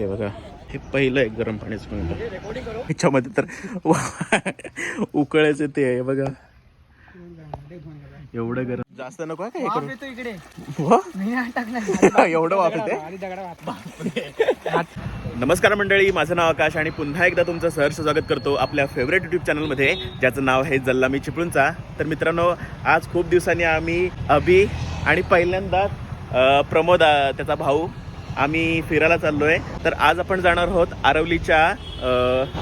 हे बघा हे पहिलं आहे गरम पाण्याचं कुंड ह्याच्यामध्ये तर उकळायचं ते आहे बघा. एवढं गरम. जास्त नको आहे का एवढं दगडा नमस्कार मंडळी माझं नाव आकाश आणि पुन्हा एकदा तुमचं सहर्ष स्वागत करतो आपल्या फेवरेट युट्यूब चॅनलमध्ये ज्याचं नाव आहे जल्लामी चिपळूणचा. तर मित्रांनो आज खूप दिवसांनी आम्ही अभि आणि पहिल्यांदा प्रमोद त्याचा भाऊ आम्ही फिरायला चाललोय. तर आज आपण जाणार आहोत आरवलीच्या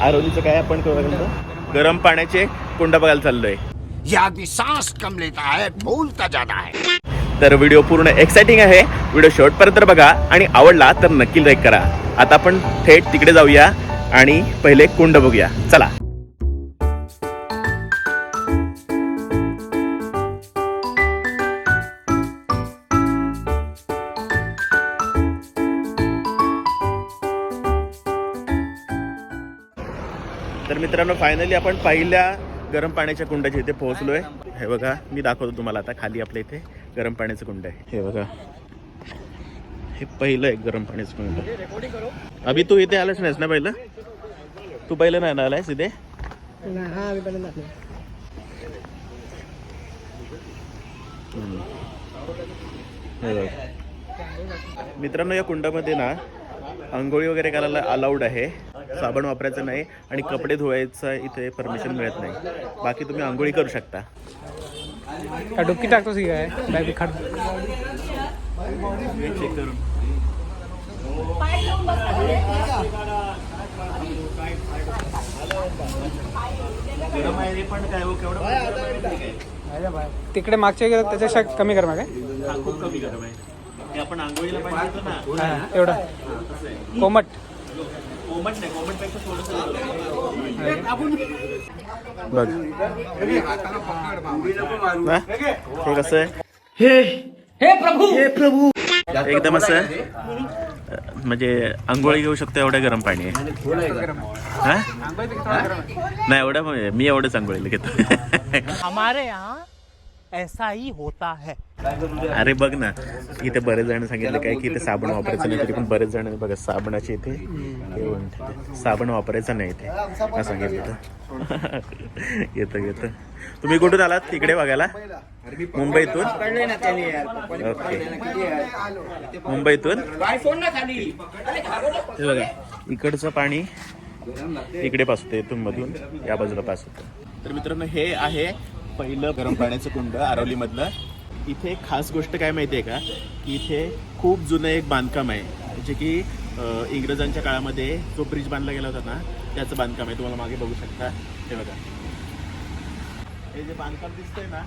आरवलीचं काय आपण? गरम पाण्याचे कुंड बघायला चाललोय. सांस कम लेता है बोलता ज्यादा है. तर व्हिडिओ पूर्ण एक्साइटिंग आहे. व्हिडिओ शेवटपर्यंत बघा. आणि आवडला तर नक्की लाईक करा. आता आपण थेट तिकडे जाऊया आणि पहिले कुंड बघूया. चला. फायनली आपण पहिल्या गरम पाण्याच्या कुंडाच्या इथे पोहोचलोय. हे बघा मी दाखवतो तुम्हाला आता खाली आपल्या इथे गरम पाण्याचं कुंड आहे. हे बघा. हे पहिलं आहे गरम पाण्याचं कुंड. अभि तू इथे आलाच नाहीस ना पहिलं? तू पहिलं नाही ना आलायस इथे? मित्रांनो या कुंडामध्ये ना आंघोळी वगैरे करायला अलाउड आहे. साबण वापरायचं नाही आणि कपडे धुवायचं इथे परमिशन मिळत नाही. बाकी तुम्ही आंघोळी करू शकता. का डुबकी टाकतोस की काय बॅग खाट चेक करून. पण काय केवढं तिकडे मागच्या गेलं त्याच्यापेक्षा कमी कर काय खूप कमी ते आपण आंघोळीला पाहिजे ना. एवढं. कोमट. कोमट नाही बघ. हा? हे? कसं आहे? हे प्रभू! हे प्रभू. एकदम असं? म्हणजे आंघोळी घेऊ शकतो एवढं गरम पाणी. आहे हा? नाही एवढं मी एवढंच आंघोळीला घेतो. हमारे यहाँ ऐसा ही होता है। अरे बघ ना इथे बरेच जण सांगितलं काय की इथे साबण वापरायचं नाही तरी पण बरेच जण बघा साबणाचे इथे साबण वापरायचं नाही इथे असं सांगितलं. होतं. येतं येतं. तुम्ही कुठून आलात? तिकडे बघायला? मुंबईतून? ओके. मुंबईतून? हे बघा इकडचं पाणी इकडे पास होतं इथून मधून या बाजूला पास होतं. तर मित्रांनो हे आहे पहिलं गरम पाण्याचं कुंड आरवलीमधलं. इथे एक खास गोष्ट काय माहिती आहे का? की इथे खूप जुनं एक बांधकाम आहे. जे की इंग्रजांच्या काळामध्ये जो ब्रिज बांधला गेला होता ना त्याचं बांधकाम आहे. तुम्हाला मागे बघू शकता. हे बघा. हे जे बांधकाम दिसतंय ना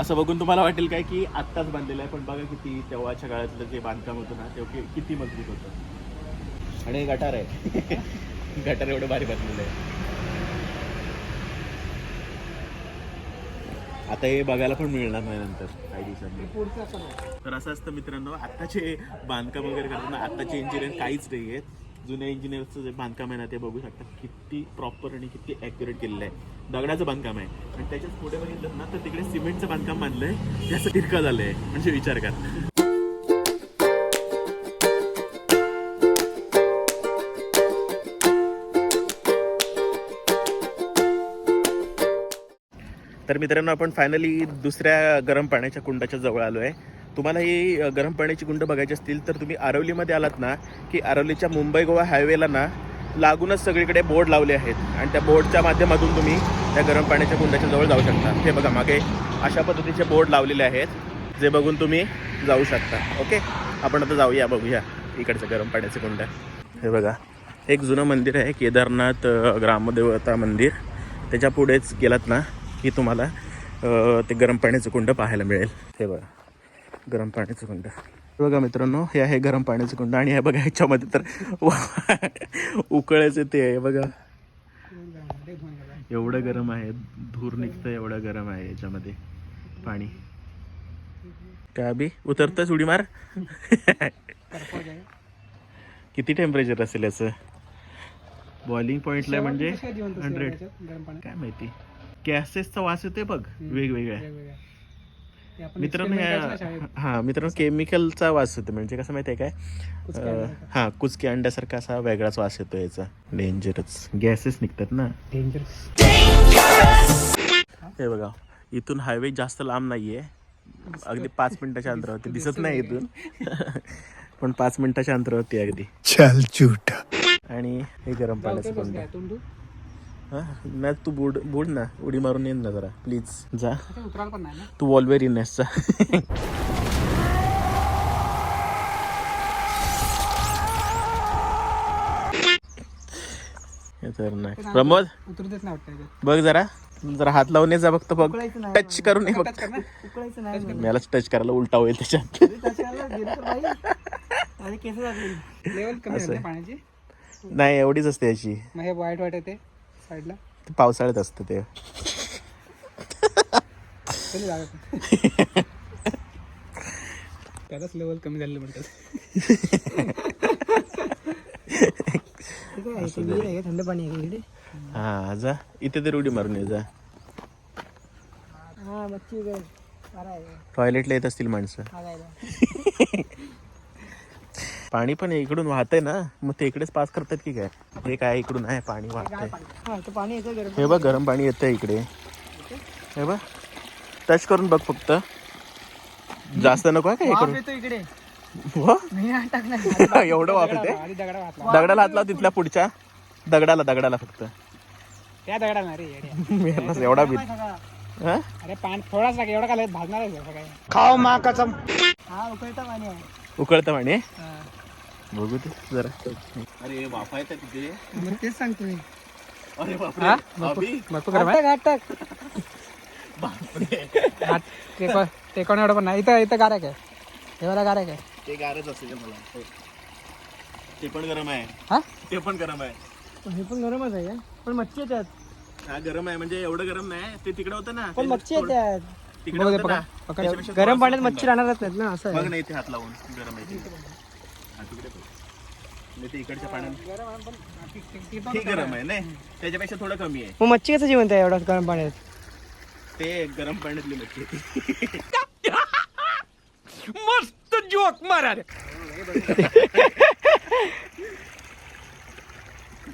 असं बघून तुम्हाला वाटेल काय की आत्ताच बांधलेलं आहे. पण बघा किती तेव्हाच्या काळातलं जे बांधकाम होतं ना ते किती मजबूत होतं. आणि गटार आहे. गटार एवढं भारी बांधलेलं आहे. आता हे बघायला पण मिळणार नाही नंतर काही दिवसांनी. तर असं असतं मित्रांनो आत्ताचे बांधकाम वगैरे करताना आत्ताचे इंजिनियर काहीच नाही आहेत. जुन्या इंजिनियरचं जे बांधकाम आहे ना ते बघू शकता किती प्रॉपर आणि किती ॲक्युरेट केलेलं आहे. दगडाचं बांधकाम आहे. आणि त्याच्यात पुढे बघितलं ना तर तिकडे सिमेंटचं बांधकाम बांधलं आहे असं तिरकं आहे म्हणजे विचार करा. तर मित्रांनो आपण फायनली दुसऱ्या गरम पाण्याच्या कुंडाच्या जवळ आलो आहे तुम्हाला ही गरम पाण्याची कुंड बघायची असतील तर तुम्ही आरवलीमध्ये आलात ना की आरवलीच्या मुंबई गोवा हायवेला ना लागूनच सगळीकडे बोर्ड लावले आहेत. आणि त्या बोर्डच्या माध्यमातून तुम्ही त्या गरम पाण्याच्या कुंडाच्या जवळ जाऊ शकता. हे बघा मागे अशा पद्धतीचे बोर्ड लावलेले आहेत जे बघून तुम्ही जाऊ शकता. ओके? आपण आता जाऊया बघूया इकडचं गरम पाण्याचं कुंड. हे बघा एक जुनं मंदिर आहे केदारनाथ ग्रामदेवता मंदिर. त्याच्या पुढेच गेलात ना की तुम्हाला ते गरम पाण्याचं कुंड पाहायला मिळेल. हे बघा गरम पाण्याचं कुंड. हे बघा मित्रांनो हे आहे गरम पाण्याचं कुंड आणि हे बघा ह्याच्यामध्ये तर उकळायचं ते आहे बघा. एवढं गरम आहे धूर निघतं एवढं गरम आहे याच्यामध्ये पाणी. काय बी उतरतच उडी मार? किती टेम्परेचर असेल याचं? बॉइलिंग पॉईंटला म्हणजे हंड्रेड काय माहिती? गॅसेसचा वास येते बघ वेगवेगळ्या. मित्रांनो. हा मित्रांनो केमिकलचा वास येतो म्हणजे कसं माहिती आहे काय. हा कुचकी अंड्यासारखा असा वेगळाच वास येतो याचा. डेंजरच गॅसेस निघतात ना. डेंजरस हे बघा इथून हायवे जास्त लांब नाहीये. अगदी पाच मिनिटाच्या अंतरावरती. दिसत नाही इथून. पण पाच मिनिटाच्या अंतरावरती अगदी. आणि हे गरम पाण्याचं हा नाही तू बुड बुड ना उडी मारून येईन ना जरा प्लीज जा. उतरायला पण नाही ना? तू वॉल्वेर इनेसचा हे तर नाही. प्रमोद? उतरू देत नाही वाटतं याच्यात. बघ जरा जरा हात लावून जा फक्त बघ. टच करून ये टच फक्त. कर ना. उकळायचं नाही. मला टच करायला उलटा होईल त्याच्यात. नाही. एवढीच असते याची. वाईट येते साईडला. ते पावसाळ्यात असतं ते. जागा त्यालाच लेवल कमी झालेलं म्हणतात. थंड पाणी आहे इकडे? हा जा. इथे तर उडी मारून ये जा. हा मच्छी टॉयलेटला येत असतील माणसं. पाणी पण इकडून वाहतंय ना मग ते इकडेच पास करतात की काय? हे काय इकडून आहे पाणी वाहतंय. हा तो पाणी येतं गरम. हे बघ गरम पाणी येतंय इकडे. हे बघ टच करून बघ फक्त. जास्त नको आहे का करून येतो इकडे? मी नाही टाकणार एवढं घातला दगडाला हात लाव तिथल्या पुढच्या. दगडाला दगडाला फक्त. त्या दगडा नाही रे येड्या. बस एवढा भीत. हा? अरे पाणी एवढा काय भाजणार आहे सगळं. खाओ माँ कसम. हा उकळता पाणी आहे. उकळतं पाणी हा. बघू ते जरा. अरे वाफा येतात तिथे. मग तेच सांगतो मी अरे हा? बापरे अभि, भरपूर गरम आहे घाट टाक घाट ते पण ते कोण एवढं पण नाही. इथं इथं गारा काय? हे वाला गारा काय? ते गारच असेल मला. हो. ते पण गरम आहे. हा? ते पण गरम आहे. हे पण गरमच आहे पण मच्छी येतात. हा गरम आहे. म्हणजे एवढं गरम नाही. ते तिकडे होतं ना. पण ते मच्छी थोडं- येतात तिकडे होतं ना. त्याच्यापेक्षा गरम थोडंसं पाण्यात थंड. मच्छी राहणारच नाहीत ना असं बघ आहे. ना इथे हात लावून. गरम आहे. म्हणजे ते इकडच्या पाण्यात. ठीक गरम आहे. नाही? त्याच्यापेक्षा थोडं कमी आहे. मग मच्छी कसं जिवंत आहे एवढं गरम पाण्यात? ते गरम पाण्यातली मच्छी. मस्त जोक मारा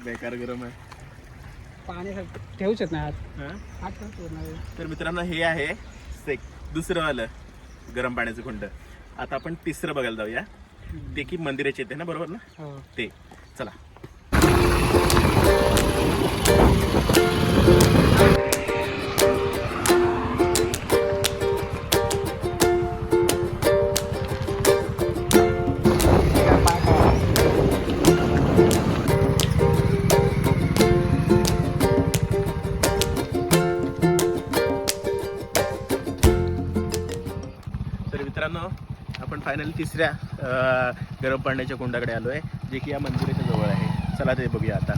बेकार गरम आहे. पाणी ठेवूच येत नाही हा? तर मित्रांनो हे आहे सेक दुसरं वालं गरम पाण्याचं कुंड आता आपण तिसरं बघायला जाऊया. ते की मंदिराचे येते ना बरोबर ना? ते. चला. तिसऱ्या गरम पाण्याच्या कुंडाकडे आलो आहे जे की या मंदिराच्या जवळ आहे. चला ते बघूया आता.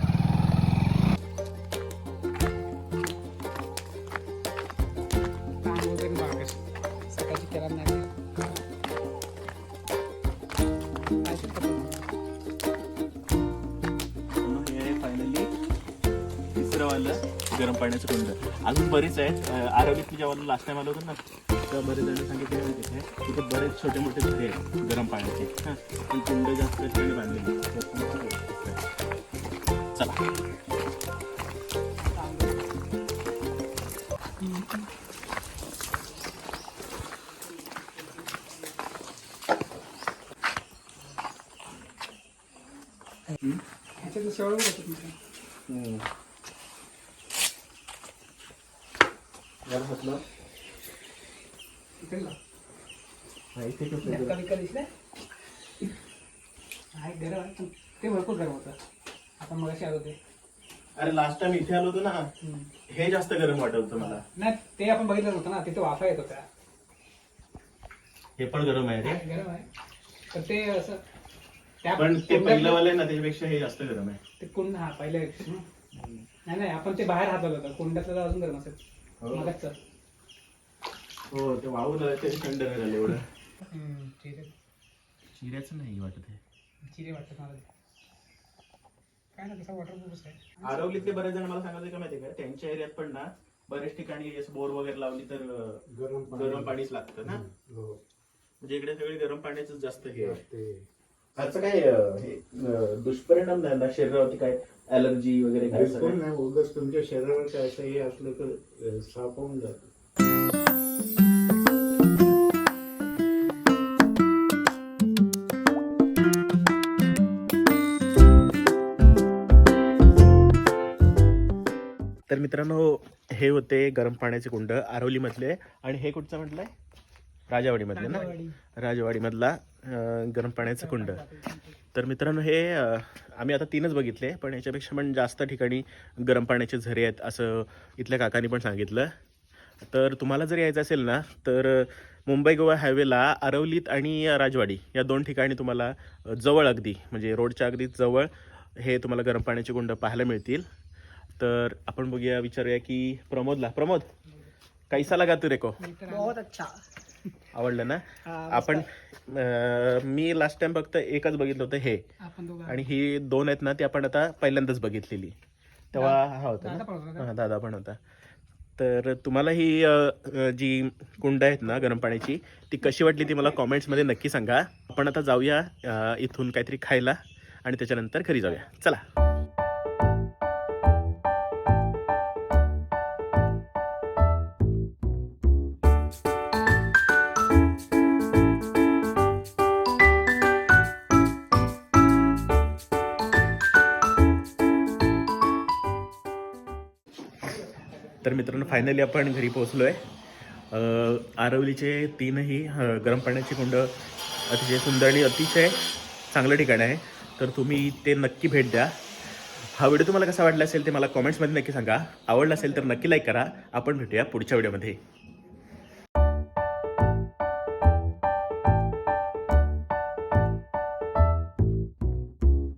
अजून बरेच आहेत. आरवलीत जेव्हा लास्ट टाइम आलो होतो ना तेव्हा बरेच जण सांगितले होते तिथे तिथे बरेच छोटे मोठे तिथे आहेत गरम पाण्याचे. हां पण कुंड जास्त कशाने बांधलेली. चला. ह्याच्यात शेवळ तुम्ही. इकडे लाव. इथे कसं आहे? धक्का बिक्का दिसलाय? नाही, गरम आहे, पण ते भरपूर गरम होतं. आता मग आलो ते अरे लास्ट टाइम इथे आलो होतो ना हे जास्त गरम वाटत होतं मला. नाही ते आपण बघितलं होतं ना तिथे वाफा येत होत्या. हे पण गरम आहे रे. गरम आहे. तर ते असं त्या पण ते कुंडातलं- पहिलं वाले ना त्याच्यापेक्षा हे जास्त गरम आहे. ते कुंड हा पहिले नाही नाही आपण ते बाहेर हात होतं. कुंडातलं तर अजून गरम असेल. हो. हो ते वाहून तरी थंड नाही झालं एवढं. आहे. चिऱ्याचं नाही वाटत हे. चिरे वाटतं मला. ते. काय ना कसा वॉटरप्रूफ आहे? आरवलीतले बरेच जण मला सांगायचे का माहिती का? त्यांच्या एरियात पण ना बरेच ठिकाणी बोर वगैरे लावली तर अं, गरम गरम पाणीच लागतं ना? हो. म्हणजे इकडे सगळे गरम पाण्याचं जास्त हे आहे. ते असं काय अं, हे, अं, दुष्परिणाम नाही ना? शरीरावरती काय अलर्जी वगैरे काय असं बिलकुल काय? नाही उगाच तुमच्या शरीरावर काय असं हे असलं तर अ, साफ होऊन जात. तर मित्रांनो हे होते गरम पाण्याचे कुंड आरवलीमधले आणि हे कुठचं म्हटलंय? राजावाडीमधले ना? राजवाडीमधला. गरम पाण्याचं कुंड. तर मित्रांनो हे आम्ही आता तीनच बघितले पण याच्यापेक्षा पण जास्त ठिकाणी गरम पाण्याचे झरे आहेत असं इथल्या काकांनी पण सांगितलं. तर तुम्हाला जर यायचं असेल ना तर मुंबई गोवा हायवेला आरवलीत आणि राजवाडी या दोन ठिकाणी तुम्हाला जवळ अगदी म्हणजे रोडच्या अगदी जवळ हे तुम्हाला गरम पाण्याचे कुंड पाहायला मिळतील. तर आपण बघूया विचारूया की प्रमोदला. प्रमोद कैसा लगा तू रेको बहुत अच्छा. आवडलं ना? आपण अ, मी लास्ट टाइम फक्त एकच बघितलं होतं हे. आपण दोघं. आणि ही दोन आहेत ना ती आपण आता पहिल्यांदाच बघितलेली. तेव्हा हा होता दादा ना पण होता? हा दादा पण होता. तर तुम्हाला ही अ, अ, जी कुंड आहेत ना गरम पाण्याची ती कशी वाटली ती मला कॉमेंट्समध्ये नक्की सांगा. आपण आता जाऊया अ, इथून काहीतरी खायला आणि त्याच्यानंतर घरी जाऊया. चला. मित्रांनो फायनली आपण घरी पोहोचलो आहे आरवलीचे तीनही गरम पाण्याची कुंड अतिशय सुंदर आणि अतिशय चांगलं ठिकाण आहे. तर तुम्ही ते नक्की भेट द्या. हा व्हिडिओ तुम्हाला कसा वाटला असेल ते मला कॉमेंट्समध्ये नक्की सांगा. आवडला असेल तर नक्की लाईक करा. आपण भेटूया पुढच्या व्हिडिओमध्ये.